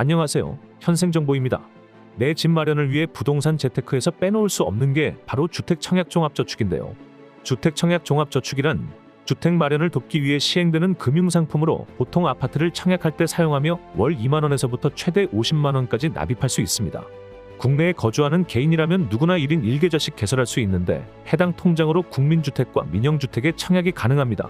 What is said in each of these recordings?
안녕하세요. 현생정보입니다. 내 집 마련을 위해 부동산 재테크에서 빼놓을 수 없는 게 바로 주택청약종합저축인데요. 주택청약종합저축이란 주택 마련을 돕기 위해 시행되는 금융상품으로 보통 아파트를 청약할 때 사용하며 월 2만 원에서부터 최대 50만 원까지 납입할 수 있습니다. 국내에 거주하는 개인이라면 누구나 1인 1계좌씩 개설할 수 있는데 해당 통장으로 국민주택과 민영주택의 청약이 가능합니다.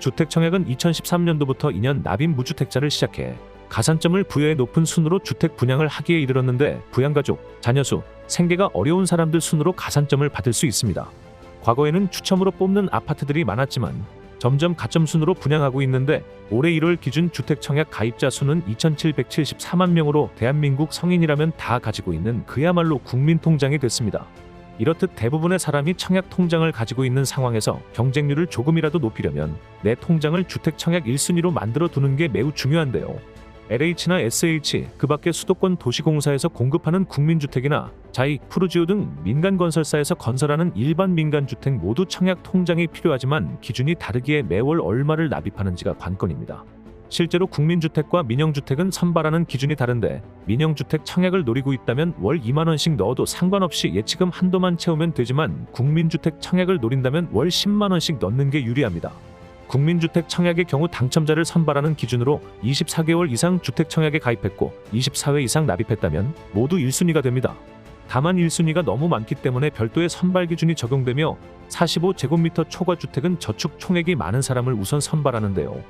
주택청약은 2013년도부터 2년 납입 무주택자를 시작해 가산점을 부여해 높은 순으로 주택 분양을 하기에 이르렀는데 부양가족, 자녀수, 생계가 어려운 사람들 순으로 가산점을 받을 수 있습니다. 과거에는 추첨으로 뽑는 아파트들이 많았지만 점점 가점 순으로 분양하고 있는데 올해 1월 기준 주택 청약 가입자 수는 2,774만 명으로 대한민국 성인이라면 다 가지고 있는 그야말로 국민 통장이 됐습니다. 이렇듯 대부분의 사람이 청약 통장을 가지고 있는 상황에서 경쟁률을 조금이라도 높이려면 내 통장을 주택 청약 1순위로 만들어 두는 게 매우 중요한데요. LH나 SH, 그 밖의 수도권 도시공사에서 공급하는 국민주택이나 자이, 푸르지오 등 민간 건설사에서 건설하는 일반 민간주택 모두 청약 통장이 필요하지만 기준이 다르기에 매월 얼마를 납입하는지가 관건입니다. 실제로 국민주택과 민영주택은 선발하는 기준이 다른데 민영주택 청약을 노리고 있다면 월 2만 원씩 넣어도 상관없이 예치금 한도만 채우면 되지만 국민주택 청약을 노린다면 월 10만 원씩 넣는 게 유리합니다. 국민주택 청약의 경우 당첨자를 선발하는 기준으로 24개월 이상 주택 청약에 가입했고 24회 이상 납입했다면 모두 1순위가 됩니다. 다만 1순위가 너무 많기 때문에 별도의 선발 기준이 적용되며 45제곱미터 초과 주택은 저축 총액이 많은 사람을 우선 선발하는데요.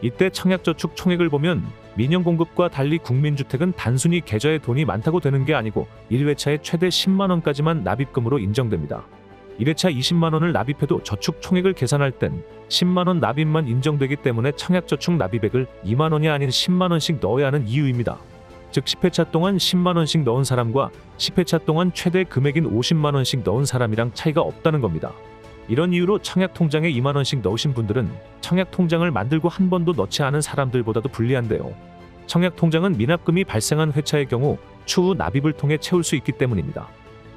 이때 청약저축 총액을 보면 민영 공급과 달리 국민주택은 단순히 계좌에 돈이 많다고 되는 게 아니고 1회차에 최대 10만 원까지만 납입금으로 인정됩니다. 1회차 20만 원을 납입해도 저축 총액을 계산할 땐 10만 원 납입만 인정되기 때문에 청약저축 납입액을 2만 원이 아닌 10만 원씩 넣어야 하는 이유입니다. 즉 10회차 동안 10만 원씩 넣은 사람과 10회차 동안 최대 금액인 50만 원씩 넣은 사람이랑 차이가 없다는 겁니다. 이런 이유로 청약 통장에 2만 원씩 넣으신 분들은 청약 통장을 만들고 한 번도 넣지 않은 사람들보다도 불리한데요. 청약 통장은 미납금이 발생한 회차의 경우 추후 납입을 통해 채울 수 있기 때문입니다.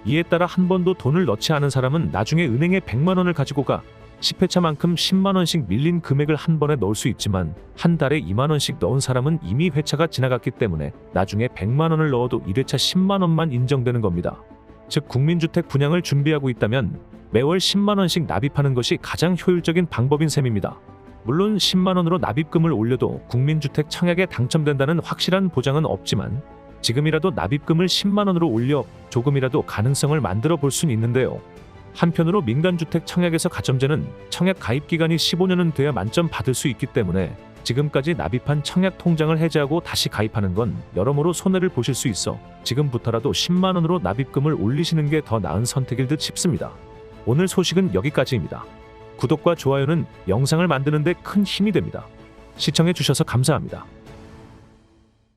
이에 따라 한 번도 돈을 넣지 않은 사람은 나중에 은행에 100만 원을 가지고 가 10회차만큼 10만 원씩 밀린 금액을 한 번에 넣을 수 있지만 한 달에 2만 원씩 넣은 사람은 이미 회차가 지나갔기 때문에 나중에 100만 원을 넣어도 1회차 10만 원만 인정되는 겁니다. 즉 국민주택 분양을 준비하고 있다면 매월 10만 원씩 납입하는 것이 가장 효율적인 방법인 셈입니다. 물론 10만 원으로 납입금을 올려도 국민주택 청약에 당첨된다는 확실한 보장은 없지만 지금이라도 납입금을 10만 원으로 올려 조금이라도 가능성을 만들어 볼 수는 있는데요. 한편으로 민간주택 청약에서 가점제는 청약 가입 기간이 15년은 돼야 만점 받을 수 있기 때문에 지금까지 납입한 청약 통장을 해지하고 다시 가입하는 건 여러모로 손해를 보실 수 있어 지금부터라도 10만 원으로 납입금을 올리시는 게 더 나은 선택일 듯 싶습니다. 오늘 소식은 여기까지입니다. 구독과 좋아요는 영상을 만드는 데 큰 힘이 됩니다. 시청해 주셔서 감사합니다.